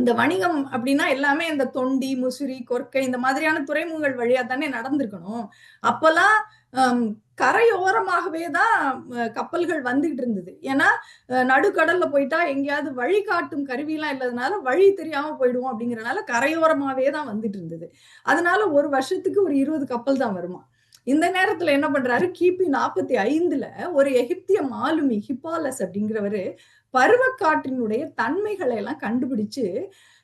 இந்த வணிகம் அப்படின்னா எல்லாமே இந்த தொண்டி முசிறி கொர்க்கை இந்த மாதிரியான துறைமுகங்கள் வழியா தானே நடந்திருக்கணும். அப்பெல்லாம் கரையோரமாகவே தான் கப்பல்கள் வந்துகிட்டு இருந்தது. ஏன்னா நடுக்கடல்ல போயிட்டா எங்கேயாவது வழி காட்டும் கருவிலாம் இல்லாதனால வழி தெரியாம போயிடுவோம் அப்படிங்கறனால கரையோரமாவே தான் வந்துட்டு இருந்தது. அதனால ஒரு வருஷத்துக்கு ஒரு இருபது கப்பல் தான் வருமா? இந்த நேரத்துல என்ன பண்றாரு? கிபி நாற்பத்தி ஐந்துல ஒரு எகிப்திய மாலுமி ஹிப்பாலஸ் அப்படிங்கிறவரு பருவக்காற்றினுடைய தன்மைகளை எல்லாம் கண்டுபிடிச்சு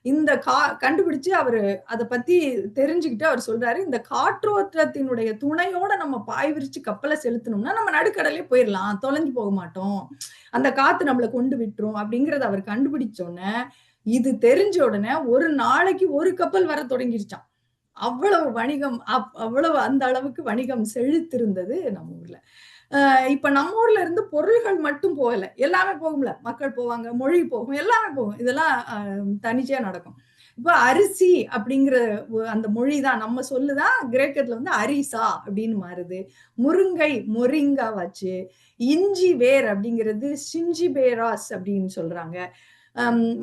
இந்த கா கண்டுபிடிச்சு அவரு அதை பத்தி தெரிஞ்சுக்கிட்டு அவர் சொல்றாரு இந்த காற்றோட்டத்தினுடைய துணையோட நம்ம பாய் விரிச்சு கப்பலை செலுத்தணும்னா நம்ம நடுக்கடலே போயிடலாம் தொலைஞ்சு போக மாட்டோம் அந்த காத்து நம்மளை கொண்டு விட்டுரும் அப்படிங்கறத அவர் கண்டுபிடிச்ச உடனே இது தெரிஞ்ச உடனே ஒரு நாளைக்கு ஒரு கப்பல் வர தொடங்கிருச்சான் அவ்வளவு வணிகம் அப்- அவ்வளவு அந்த அளவுக்கு வணிகம் செழித்திருந்தது நம்ம ஊர்ல. இப்ப நம்ம ஊர்ல இருந்து பொருள்கள் மட்டும் போகல. எல்லாமே போகும்ல. மக்கள் போவாங்க மொழி போகும் எல்லாமே போகும். இதெல்லாம் தனிச்சையா நடக்கும். இப்போ அரிசி அப்படிங்கிற அந்த மொழி தான் நம்ம சொல்லுதான் கிரேக்கத்துல வந்து அரிசா அப்படின்னு மாறுது. முருங்கை மொரிங்கா வச்சு இஞ்சி வேர் அப்படிங்கிறது சிஞ்சி பேராஸ் அப்படின்னு சொல்றாங்க.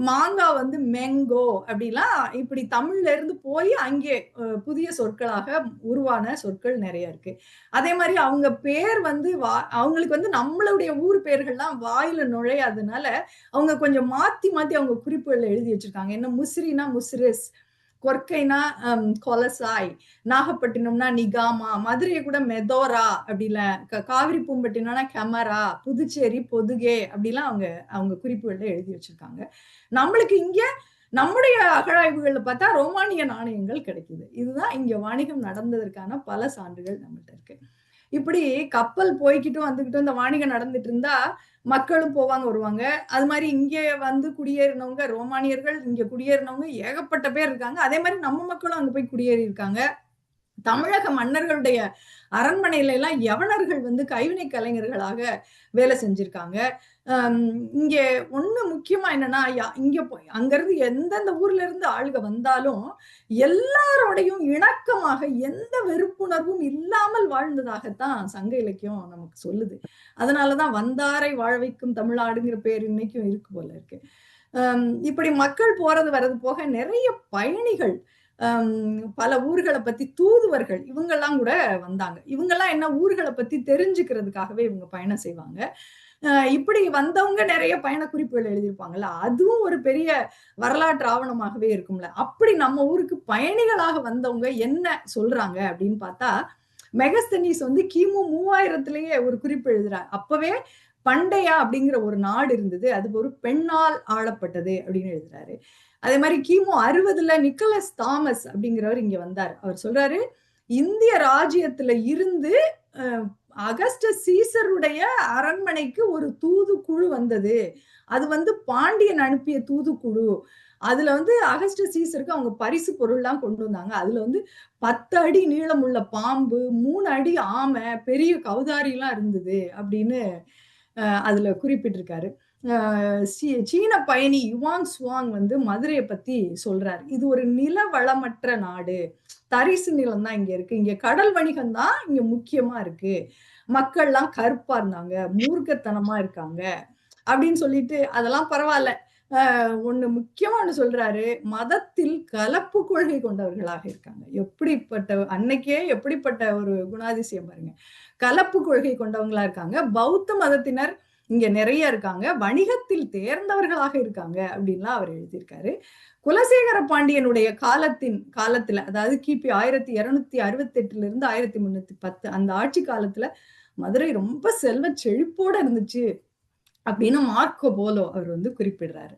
மாங்காய் வந்து மெங்கோ அப்படிலாம் இப்படி தமிழ்ல இருந்து போய் அங்கே புதிய சொற்களாக உருவான சொற்கள் நிறைய இருக்கு. அதே மாதிரி அவங்க பேர் வந்து வா அவங்களுக்கு வந்து நம்மளுடைய ஊர் பேர்கள்லாம் வாயில நுழையாதனால அவங்க கொஞ்சம் மாத்தி மாத்தி அவங்க குறிப்புகள்ல எழுதி வச்சிருக்காங்க. என்ன முசிறினா முசிறிஸ் கொர்க்கைனா கொலசாய் நாகப்பட்டினம்னா நிகாமா மதுரையை கூட மெதோரா அப்படில க- காவிரி பூம்பட்டினம்னா கெமரா புதுச்சேரி பொதுகே அப்படிலாம் அவங்க அவங்க குறிப்புகள்ல எழுதி வச்சிருக்காங்க. நம்மளுக்கு இங்க நம்முடைய அகழாய்வுகள்ல பார்த்தா ரோமானிய நாணயங்கள் கிடைக்குது. இதுதான் இங்க வாணிகம் நடந்ததற்கான பல சான்றுகள் நம்மகிட்ட இருக்கு. இப்படி கப்பல் போய்கிட்டும் வந்துகிட்டும் இந்த வாணிகம் நடந்துட்டு இருந்தா மக்களும் போவாங்க வருவாங்க. அது மாதிரி இங்கே வந்து குடியேறினவங்க ரோமானியர்கள் இங்க குடியேறினவங்க ஏகப்பட்ட பேர் இருக்காங்க. அதே மாதிரி நம்ம மக்களும் அங்க போய் குடியேறி இருக்காங்க தமிழக மன்னர்களுடைய அரண்மனையில எல்லாம் யவனர்கள் வந்து கைவினை கலைஞர்களாக வேலை செஞ்சிருக்காங்க. இங்கே இங்க ஒண்ணு முக்கியமா என்னன்னா இங்க போய் அங்கிருந்து எந்தெந்த ஊர்ல இருந்து ஆளுக வந்தாலும் எல்லாரோடையும் இணக்கமாக எந்த வெறுப்புணர்வும் இல்லாமல் வாழ்ந்ததாகத்தான் சங்க இலக்கியம் நமக்கு சொல்லுது. அதனாலதான் வந்தாரை வாழ வைக்கும் தமிழ்நாடுங்கிற பேர் இன்னைக்கும் இருக்கு போல இருக்கு. இப்படி மக்கள் போறது வர்றது போக நிறைய பயணிகள் பல ஊர்களை பத்தி தூதுவர்கள் இவங்கெல்லாம் கூட வந்தாங்க. இவங்கெல்லாம் என்ன ஊர்களை பத்தி தெரிஞ்சுக்கிறதுக்காகவே இவங்க பயணம் செய்வாங்க. இப்படி வந்தவங்க நிறைய பயண குறிப்புகள் எழுதியிருப்பாங்கல்ல அதுவும் ஒரு பெரிய வரலாற்று ஆவணமாகவே இருக்கும்ல. அப்படி நம்ம ஊருக்கு பயணிகளாக வந்தவங்க என்ன சொல்றாங்க அப்படின்னு பார்த்தா மெகஸ்தனீஸ் வந்து கிமு மூவாயிரத்திலேயே ஒரு குறிப்பு எழுதுறாரு. அப்பவே பண்டையா அப்படிங்கிற ஒரு நாடு இருந்தது. அது ஒரு பெண்ணால் ஆளப்பட்டது அப்படின்னு எழுதுறாரு. அதே மாதிரி கிமு அறுபதுல நிக்கலஸ் தாமஸ் அப்படிங்கிறவர் இங்க வந்தார். அவர் சொல்றாரு இந்திய ராஜ்யத்துல இருந்து அகஸ்ட சீசருடைய அரண்மனைக்கு ஒரு தூதுக்குழு வந்தது. அது வந்து பாண்டியன் அனுப்பிய தூதுக்குழு. அதுல வந்து அகஸ்ட சீசருக்கு அவங்க பரிசு பொருள்லாம் கொண்டு வந்தாங்க. அதுல வந்து பத்து அடி நீளமுள்ள பாம்பு மூணு அடி ஆமை பெரிய கௌதாரிலாம் இருந்தது அப்படின்னு அதுல குறிப்பிட்டிருக்காரு. சீன பயணி யுவாங் சுவாங் வந்து மதுரையை பத்தி சொல்றாரு. இது ஒரு நில வளமற்ற நாடு. தரிசு நிலம் தான் இங்க இருக்கு. இங்க கடல் வணிகம் தான் இங்க முக்கியமா இருக்கு. மக்கள்லாம் கருப்பா இருந்தாங்க மூர்க்கத்தனமா இருக்காங்க அப்படின்னு சொல்லிட்டு அதெல்லாம் பரவாயில்ல. ஆஹ் ஒண்ணு முக்கியமா ஒண்ணு சொல்றாரு மதத்தில் கலப்பு கொள்கை கொண்டவர்களாக இருக்காங்க. எப்படிப்பட்ட அன்னைக்கே எப்படிப்பட்ட ஒரு குணாதிசயம் பாருங்க. கலப்பு கொள்கை கொண்டவங்களா இருக்காங்க. பௌத்த மதத்தினர் இங்க நிறைய இருக்காங்க. வணிகத்தில் தேர்ந்தவர்களாக இருக்காங்க அப்படின்லாம் அவர் எழுதியிருக்காரு. குலசேகர பாண்டியனுடைய காலத்தின் காலத்துல அதாவது கிபி ஆயிரத்தி இருநூத்தி அறுபத்தி எட்டுல இருந்து ஆயிரத்தி முன்னூத்தி பத்து அந்த ஆட்சி காலத்துல மதுரை ரொம்ப செல்வ செழிப்போட இருந்துச்சு அப்படின்னு மார்க்கோ போலோ அவர் வந்து குறிப்பிடுறாரு.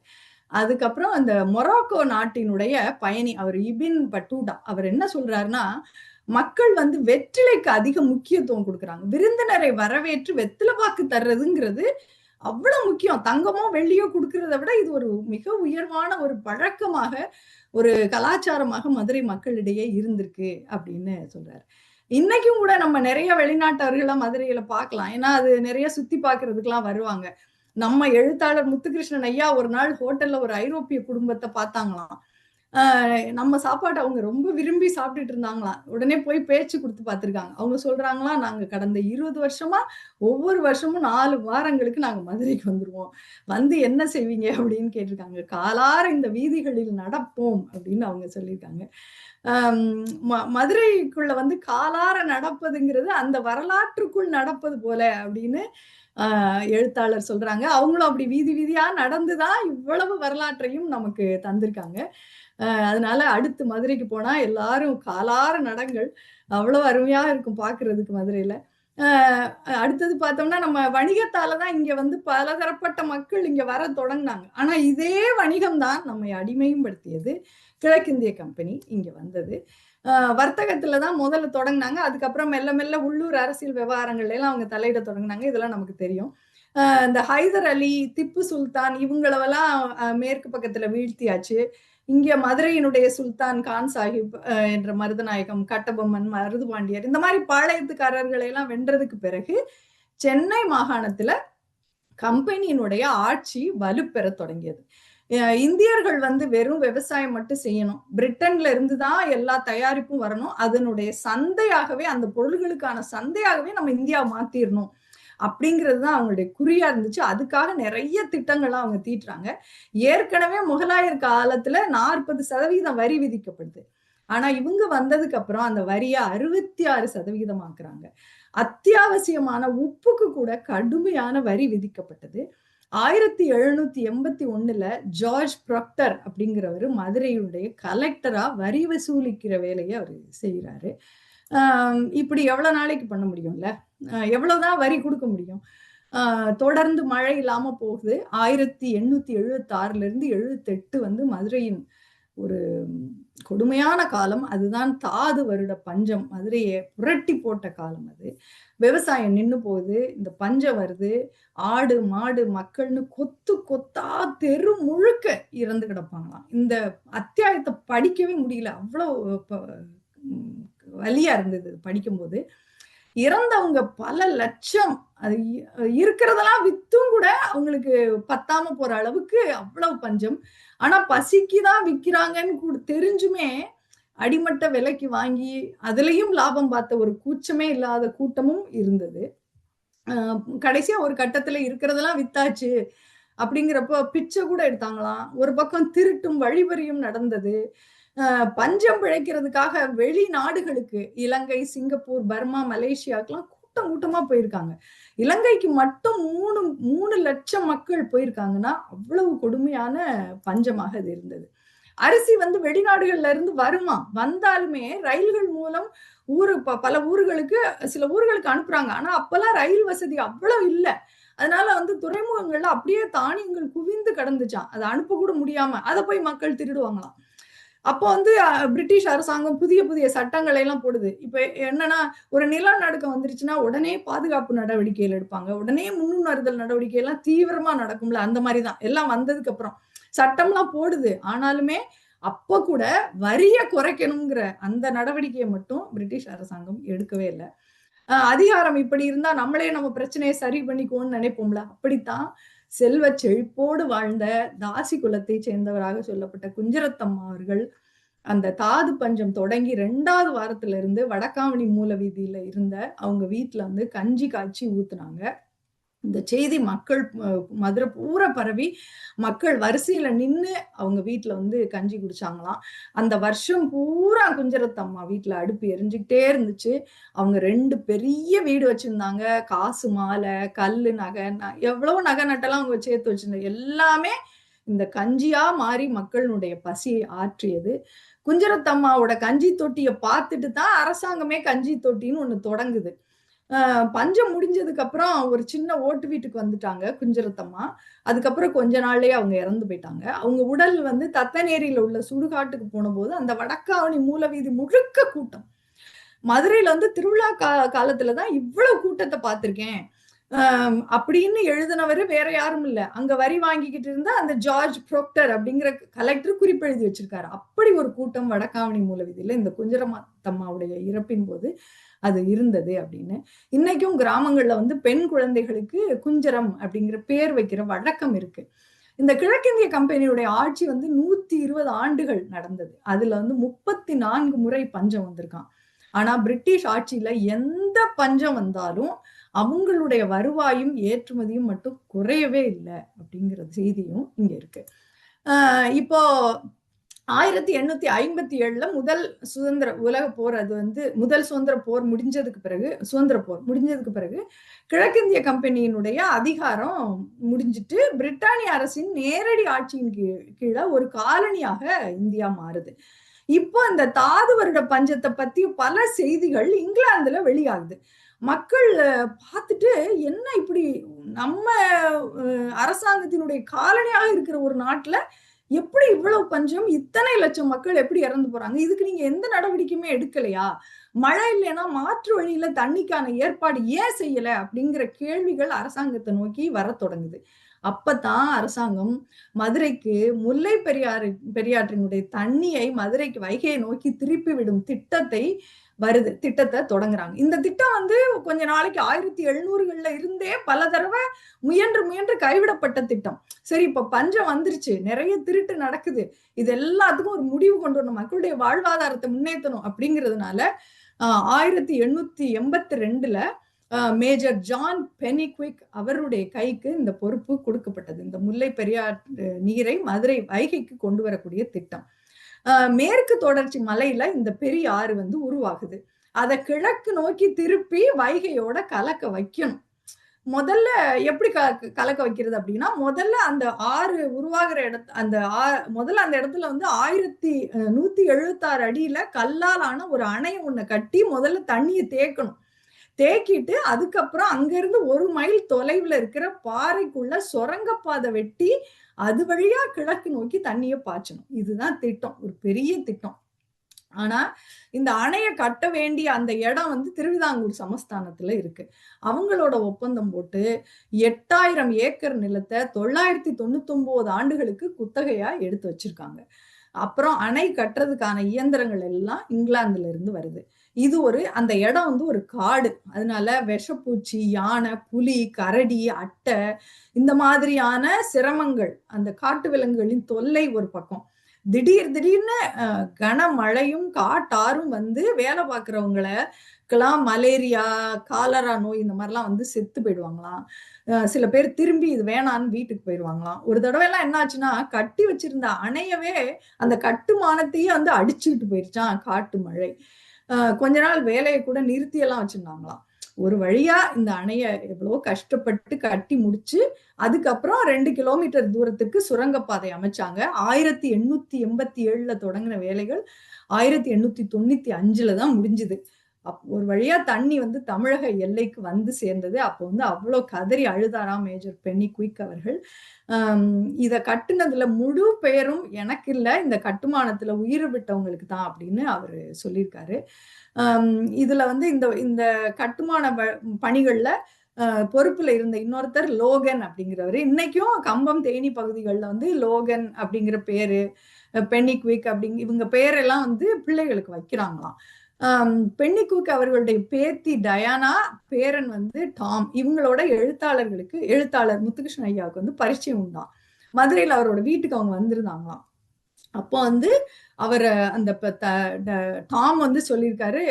அதுக்கப்புறம் அந்த மொராக்கோ நாட்டினுடைய பயணி அவர் இபின் பட்டூடா அவர் என்ன சொல்றாருன்னா மக்கள் வந்து வெற்றிலைக்கு அதிக முக்கியத்துவம் கொடுக்குறாங்க. விருந்தினரை வரவேற்று வெத்தில பாக்கு தர்றதுங்கிறது அவ்வளவு முக்கியம். தங்கமோ வெள்ளியோ கொடுக்கறத விட இது ஒரு மிக உயர்வான ஒரு பழக்கமாக ஒரு கலாச்சாரமாக மதுரை மக்களிடையே இருந்திருக்கு அப்படின்னு சொல்றாரு. இன்னைக்கும் கூட நம்ம நிறைய வெளிநாட்டவர்களை மதுரையில பார்க்கலாம். ஏன்னா அது நிறைய சுத்தி பாக்குறதுக்கெல்லாம் வருவாங்க. நம்ம எழுத்தாளர் முத்துகிருஷ்ணன் ஐயா ஒரு நாள் ஹோட்டல்ல ஒரு ஐரோப்பிய குடும்பத்தை பார்த்தாங்களாம். நம்ம சாப்பாடு அவங்க ரொம்ப விரும்பி சாப்பிட்டுட்டு இருந்தாங்களாம். உடனே போய் பேச்சு கொடுத்து பார்த்துருக்காங்க. அவங்க சொல்றாங்களாம் நாங்க கடந்த இருபது வருஷமா ஒவ்வொரு வருஷமும் நாலு வாரங்களுக்கு நாங்க மதுரைக்கு வந்துருவோம். வந்து என்ன செய்வீங்க அப்படின்னு கேட்டிருக்காங்க. காலார இந்த வீதிகளில் நடப்போம் அப்படின்னு அவங்க சொல்லியிருக்காங்க. ம- மதுரைக்குள்ள வந்து காலார நடப்பதுங்கிறது அந்த வரலாற்றுக்குள் நடப்பது போல அப்படின்னு எழுத்தாளர் சொல்றாங்க. அவங்களும் அப்படி வீதி வீதியா நடந்துதான் இவ்வளவு வரலாற்றையும் நமக்கு தந்திருக்காங்க. அதனால அடுத்து மதுரைக்கு போனா எல்லாரும் காலார நடங்கள். அவ்வளவு அருமையா இருக்கும் பாக்குறதுக்கு மதுரையில. அடுத்தது பார்த்தோம்னா நம்ம வணிகத்தால தான் இங்க வந்து பலதரப்பட்ட மக்கள் இங்க வர தொடங்கினாங்க. ஆனா இதே வணிகம் தான் நம்மை அடிமையும் படுத்தியது கிழக்கிந்திய கம்பெனி இங்க வந்தது. வர்த்தகத்துல தான் முதல்ல தொடங்கினாங்க. அதுக்கப்புறம் மெல்ல மெல்ல உள்ளூர் அரசியல் விவகாரங்கள்ல எல்லாம் அவங்க தலையிட தொடங்கினாங்க. இதெல்லாம் நமக்கு தெரியும். ஆஹ் இந்த ஹைதர் அலி திப்பு சுல்தான் இவங்களவெல்லாம் ஆஹ் மேற்கு பக்கத்துல வீழ்த்தியாச்சு. இங்க மதுரையினுடைய சுல்தான் கான் சாஹிப் என்ற மருதநாயகம் கட்டபொம்மன் மருதுபாண்டியர் இந்த மாதிரி பாளையத்துக்காரர்களை எல்லாம் வென்றதுக்கு பிறகு சென்னை மாகாணத்துல கம்பெனியினுடைய ஆட்சி வலுப்பெற தொடங்கியது. இந்தியர்கள் வந்து வெறும் விவசாயம் மட்டும் செய்யணும். பிரிட்டன்ல இருந்து தான் எல்லா தயாரிப்பும் வரணும். அதனுடைய சந்தையாகவே அந்த பொருள்களுக்கான சந்தையாகவே நம்ம இந்தியா மாத்திரணும். அப்படிங்கிறது தான் அவங்களுடைய குறியா இருந்துச்சு. அதுக்காக நிறைய திட்டங்கள்லாம் அவங்க தீட்டுறாங்க. ஏற்கனவே முகலாயர் காலத்துல நாற்பது சதவீதம் வரி விதிக்கப்படுது. ஆனா இவங்க வந்ததுக்கு அப்புறம் அந்த வரியை அறுபத்தி ஆறு சதவீதம் ஆக்குறாங்க அத்தியாவசியமான உப்புக்கு கூட கடுமையான வரி விதிக்கப்பட்டது. ஆயிரத்தி எழுநூத்தி எண்பத்தி ஒண்ணுல ஜார்ஜ் ப்ரொக்டர் அப்படிங்கிறவர் மதுரையுடைய கலெக்டரா வரி வசூலிக்கிற வேலையை அவர் செய்கிறாரு இப்படி எவ்வளவு நாளைக்கு பண்ண முடியும்ல? ஆஹ் எவ்வளவுதான் வரி கொடுக்க முடியும்? தொடர்ந்து மழை இல்லாம போகுது. ஆயிரத்தி எண்ணூத்தி எழுபத்தி ஆறுல இருந்து எழுபத்தி எட்டு வந்து மதுரையின் ஒரு கொடுமையான காலம். அதுதான் தாது வருட பஞ்சம். மதுரையை புரட்டி போட்ட காலம் அது. விவசாயம் நின்று போகுது இந்த பஞ்சம் வருது ஆடு மாடு மக்கள்னு கொத்து கொத்தா தெரு முழுக்க இறந்து கிடப்பாங்களாம். இந்த அத்தியாயத்தை படிக்கவே முடியல. அவ்வளோ ப- வலியா இருந்தது படிக்கும்போது. இறந்தவங்க பல லட்சம். அது இருக்கிறதெல்லாம் வித்தும் கூட அவங்களுக்கு பத்தாம போற அளவுக்கு அவ்வளவு பஞ்சம். ஆனா பசிக்கு தான் விற்கிறாங்கன்னு கூட தெரிஞ்சுமே அடிமட்ட விலைக்கு வாங்கி அதுலயும் லாபம் பார்த்த ஒரு கூச்சமே இல்லாத கூட்டமும் இருந்தது. கடைசியா ஒரு கட்டத்துல இருக்கிறதெல்லாம் வித்தாச்சு அப்படிங்கிறப்போ பிச்சை கூட எடுத்தாங்களாம். ஒரு பக்கம் திருட்டும் வழிபறியும் நடந்தது. பஞ்சம் பிழைக்கிறதுக்காக வெளிநாடுகளுக்கு இலங்கை சிங்கப்பூர் பர்மா மலேசியாக்கெல்லாம் கூட்டம் கூட்டமா போயிருக்காங்க. இலங்கைக்கு மட்டும் மூணு மூணு லட்சம் மக்கள் போயிருக்காங்கன்னா அவ்வளவு கொடுமையான பஞ்சமாக அது இருந்தது. அரிசி வந்து வெளிநாடுகள்ல இருந்து வருமா? வந்தாலுமே ரயில்கள் மூலம் ஊரு ப- பல ஊர்களுக்கு சில ஊர்களுக்கு அனுப்புறாங்க. ஆனா அப்பெல்லாம் ரயில் வசதி அவ்வளவு இல்லை. அதனால வந்து துறைமுகங்கள்ல அப்படியே தானியங்கள் குவிந்து கிடந்துச்சான் அதை அனுப்ப கூட முடியாம. அதை போய் மக்கள் திருடுவாங்களாம். அப்போ வந்து அஹ், பிரிட்டிஷ் அரசாங்கம் புதிய புதிய சட்டங்களை எல்லாம் போடுது. இப்ப என்னன்னா ஒரு நிலநடுக்கம் வந்துருச்சுன்னா உடனே பாதுகாப்பு நடவடிக்கைகள் எடுப்பாங்க. உடனே முன்னுணர்தல் நடவடிக்கை எல்லாம் தீவிரமா நடக்கும்ல. அந்த மாதிரி தான். எல்லாம் வந்ததுக்கு அப்புறம். சட்டம்லாம் போடுது. ஆனாலுமே அப்ப கூட வரிய குறைக்கணுங்கிற அந்த நடவடிக்கையை மட்டும் பிரிட்டிஷ் அரசாங்கம் எடுக்கவே இல்லை. அதிகாரம் இப்படி இருந்தா நம்மளே நம்ம பிரச்சனையை சரி பண்ணிக்குவோம்னு நினைப்போம்ல? அப்படித்தான் செல்வ செழிப்போடு வாழ்ந்த தாசி குலத்தை சேர்ந்தவராக சொல்லப்பட்ட குஞ்சரத்தம்மா அவர்கள் அந்த தாது பஞ்சம் தொடங்கி ரெண்டாவது வாரத்துல இருந்து வடக்காவணி மூல வீதியில இருந்த அவங்க வீட்டுல வந்து கஞ்சி காய்ச்சி ஊத்துனாங்க. இந்த செய்தி மக்கள் மதுரை பூரா பரவி மக்கள் வரிசையில நின்று அவங்க வீட்டுல வந்து கஞ்சி குடிச்சாங்களாம். அந்த வருஷம் பூரா குஞ்சரத்தம்மா வீட்டுல அடுப்பு எரிஞ்சுக்கிட்டே இருந்துச்சு. அவங்க ரெண்டு பெரிய வீடு வச்சிருந்தாங்க. காசு மாலை கல்லு நகை ந- எவ்வளவு நகை நட்டெல்லாம் அவங்க சேர்த்து வச்சிருந்தாங்க எல்லாமே இந்த கஞ்சியா மாறி மக்களுடைய பசியை ஆற்றியது. குஞ்சரத்தம்மாவோட கஞ்சி தொட்டியை பார்த்துட்டு தான் அரசாங்கமே கஞ்சி தொட்டின்னு ஒண்ணு தொடங்குது. பஞ்சம் முடிஞ்சதுக்கு அப்புறம் ஒரு சின்ன ஓட்டு வீட்டுக்கு வந்துட்டாங்க குஞ்சரத்தம்மா. அதுக்கப்புறம் கொஞ்ச நாள்லயே அவங்க இறந்து போயிட்டாங்க. அவங்க உடல் வந்து தத்தநேரியில உள்ள சுடுகாட்டுக்கு போன போது அந்த வடக்காவணி மூலவீதி முழுக்க கூட்டம். மதுரையில வந்து திருவிழா கா காலத்துலதான் இவ்வளவு கூட்டத்தை பார்த்திருக்கேன். ஆஹ் அப்படின்னு எழுதினவர் வேற யாரும் இல்ல. அங்க வரி வாங்கிக்கிட்டு இருந்தா அந்த ஜார்ஜ் ப்ரோக்டர் அப்படிங்கிற கலெக்டர் குறிப்பெழுதி வச்சிருக்காரு. அப்படி ஒரு கூட்டம் வடக்காவணி மூலவீதியில இந்த குஞ்சரத்தம்மாவுடைய இறப்பின் போது அது இருந்தது அப்படின்னு. இன்னைக்கும் கிராமங்கள்ல வந்து பெண் குழந்தைகளுக்கு குஞ்சரம் அப்படிங்கிற பேர் வைக்கிற வழக்கம் இருக்கு. இந்த கிழக்கிந்திய கம்பெனியுடைய ஆட்சி வந்து நூத்தி இருபது ஆண்டுகள் நடந்தது. அதுல வந்து முப்பத்தி நான்கு முறை பஞ்சம் வந்திருக்கான் ஆனா பிரிட்டிஷ் ஆட்சியில எந்த பஞ்சம் வந்தாலும் அவங்களுடைய வருவாயும் ஏற்றுமதியும் மட்டும் குறையவே இல்லை அப்படிங்கிற செய்தியும் இங்க இருக்கு. இப்போ ஆயிரத்தி எண்ணூத்தி ஐம்பத்தி ஏழுல முதல் சுதந்திர உலக போர் அது வந்து முதல் சுதந்திர போர் முடிஞ்சதுக்கு பிறகு சுதந்திர போர் முடிஞ்சதுக்கு பிறகு கிழக்கிந்திய கம்பெனியினுடைய அதிகாரம் முடிஞ்சிட்டு பிரிட்டானிய அரசின் நேரடி ஆட்சியின் கீழே ஒரு காலனியாக இந்தியா மாறுது. இப்போ அந்த தாது வருட பஞ்சத்தை பத்தி பல செய்திகள் இங்கிலாந்துல வெளியாகுது. மக்கள் பார்த்துட்டு என்ன இப்படி நம்ம அரசாங்கத்தினுடைய காலனியாக இருக்கிற ஒரு நாட்டுல எப்படி இவ்வளவு பஞ்சம்? இத்தனை லட்சம் மக்கள் எப்படி இறந்து போறாங்க? இதுக்கு நீங்க எந்த நடவடிக்கையுமே எடுக்கலையா? மழை இல்லைன்னா மாற்று வழியில தண்ணிக்கான ஏற்பாடு ஏன் செய்யல? அப்படிங்கிற கேள்விகள் அரசாங்கத்தை நோக்கி வர தொடங்குது. அப்பதான் அரசாங்கம் மதுரைக்கு முல்லை பெரியாறு பெரியாற்றினுடைய தண்ணியை மதுரைக்கு வைகையை நோக்கி திருப்பி விடும் திட்டத்தை வருது திட்டத்தை தொடங்குறாங்க. இந்த திட்டம் வந்து கொஞ்ச நாளைக்கு ஆயிரத்தி எழுநூறுகள்ல இருந்தே பல தடவை முயன்று முயன்று கைவிடப்பட்ட திட்டம். சரி இப்ப பஞ்சம் வந்துருச்சு நிறைய திருட்டு நடக்குது. இது எல்லாத்துக்கும் ஒரு முடிவு கொண்டு வரணும் மக்களுடைய வாழ்வாதாரத்தை முன்னேற்றணும் அப்படிங்கிறதுனால ஆயிரத்தி எண்ணூத்தி எண்பத்தி ரெண்டுல மேஜர் ஜான் பெனிக்விக் அவருடைய கைக்கு இந்த பொறுப்பு கொடுக்கப்பட்டது. இந்த முல்லை பெரியார் நீரை மதுரை வைகைக்கு கொண்டு வரக்கூடிய திட்டம். மேற்கு தொடர்ச்சி மலையில இந்த பெரிய ஆறு வந்து உருவாகுது. அதை கிழக்கு நோக்கி திருப்பி வைகையோட கலக்க வைக்கணும். முதல்ல எப்படி க கலக்க வைக்கிறது அப்படின்னா முதல்ல அந்த ஆறு உருவாகிற இடத்து அந்த ஆ முதல்ல அந்த இடத்துல வந்து ஆயிரத்தி நூத்தி எழுபத்தாறு அடியில கல்லால் ஆன ஒரு அணையை ஒன்று கட்டி முதல்ல தண்ணியை தேக்கணும். தேக்கிட்டு அதுக்கப்புறம் அங்கிருந்து ஒரு மைல் தொலைவில் இருக்கிற பாறைக்குள்ள சுரங்கப்பாதை வெட்டி அது வழியா கிழக்கு நோக்கி தண்ணியை பாய்ச்சணும். இதுதான் திட்டம். ஒரு பெரிய திட்டம். ஆனா இந்த அணையை கட்ட வேண்டிய அந்த இடம் வந்து திருவிதாங்கூர் சமஸ்தானத்துல இருக்கு. அவங்களோட ஒப்பந்தம் போட்டு எட்டாயிரம் ஏக்கர் நிலத்தை தொள்ளாயிரத்தி தொண்ணூத்தி ஒன்பது ஆண்டுகளுக்கு குத்தகையா எடுத்து வச்சிருக்காங்க. அப்புறம் அணை கட்டுறதுக்கான இயந்திரங்கள் எல்லாம் இங்கிலாந்துல இருந்து வருது. இது ஒரு அந்த இடம் வந்து ஒரு காடு. அதனால விஷப்பூச்சி யானை புலி கரடி அட்டை இந்த மாதிரியான சிரமங்கள் அந்த காட்டு விலங்குகளின் தொல்லை ஒரு பக்கம். திடீர் திடீர்னு கனமழையும் காட்டாரும் வந்து வேலை பார்க்குறவங்களுக்கெல்லாம் மலேரியா காலரா நோய் இந்த மாதிரிலாம் வந்து செத்து போயிடுவாங்களாம். சில பேர் திரும்பி இது வேணான்னு வீட்டுக்கு போயிடுவாங்களாம். ஒரு தடவை எல்லாம் என்னாச்சுன்னா கட்டி வச்சிருந்த அணையவே அந்த கட்டுமானத்தையே வந்து அடிச்சுக்கிட்டு போயிருச்சான் காட்டு மழை. கொஞ்ச நாள் வேலையை கூட நிறுத்தியெல்லாம் வச்சிருந்தாங்களாம். ஒரு வழியா இந்த அணைய எவ்வளவோ கஷ்டப்பட்டு கட்டி முடிச்சு அதுக்கப்புறம் ரெண்டு கிலோமீட்டர் தூரத்துக்கு சுரங்கப்பாதை அமைச்சாங்க. ஆயிரத்தி எண்ணூத்தி எண்பத்தி ஏழுல தொடங்கின வேலைகள் ஆயிரத்தி எண்ணூத்தி தொண்ணூத்தி அஞ்சுல தான் முடிஞ்சுது. அப் ஒரு வழியா தண்ணி வந்து தமிழக எல்லைக்கு வந்து சேர்ந்தது. அப்போ வந்து அவ்வளோ கதறி அழுதாராம் மேஜர் பென்னி குயிக் அவர்கள். இதை கட்டுனதுல முழு பெயரும் எனக்கு இல்லை இந்த கட்டுமானத்துல உயிர் விட்டவங்களுக்கு தான் அப்படின்னு அவர் சொல்லியிருக்காரு. இதுல வந்து இந்த இந்த கட்டுமான பணிகள்ல பொறுப்புல இருந்த இன்னொருத்தர் லோகன் அப்படிங்கிறவர். இன்னைக்கும் கம்பம் தேனி பகுதிகளில் வந்து லோகன் அப்படிங்கிற பேரு பென்னிக்விக் அப்படிங்க இவங்க பேரெல்லாம் வந்து பிள்ளைகளுக்கு வைக்கிறாங்களாம். பென்னிக்குக் அவர்களுடைய பேத்தி டயானா பேரன் வந்து டாம். இவங்களோட எழுத்தாளர்களுக்கு எழுத்தாளர் முத்துகிருஷ்ணன் ஐயாவுக்கு வந்து பரிச்சயம் உண்டாம். மதுரையில் அவரோட வீட்டுக்கு அவங்க வந்திருந்தாங்களாம். அப்போ வந்து அவர் அந்த டாம் வந்து சொல்லியிருக்காரு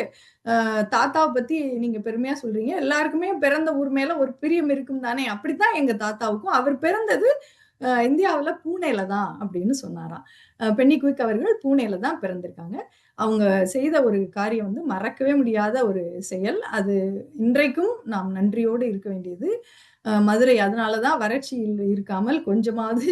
தாத்தாவை பத்தி நீங்க பெருமையா சொல்றீங்க. எல்லாருக்குமே பிறந்த ஊர் மேல ஒரு பிரியம் இருக்கும் தானே. அப்படித்தான் எங்க தாத்தாவுக்கும். அவர் பிறந்தது இந்தியாவில் பூனேல தான். அப்படின்னு சொன்னாராம். பென்னி குயிக் அவர்கள் பூனேல தான் பிறந்திருக்காங்க. அவங்க செய்த ஒரு காரியம் வந்து மறக்கவே முடியாத ஒரு செயல். அது இன்றைக்கும் நாம் நன்றியோடு இருக்க வேண்டியது. மதுரை அதனாலதான் வறட்சியில் இருக்காமல் கொஞ்சமாவது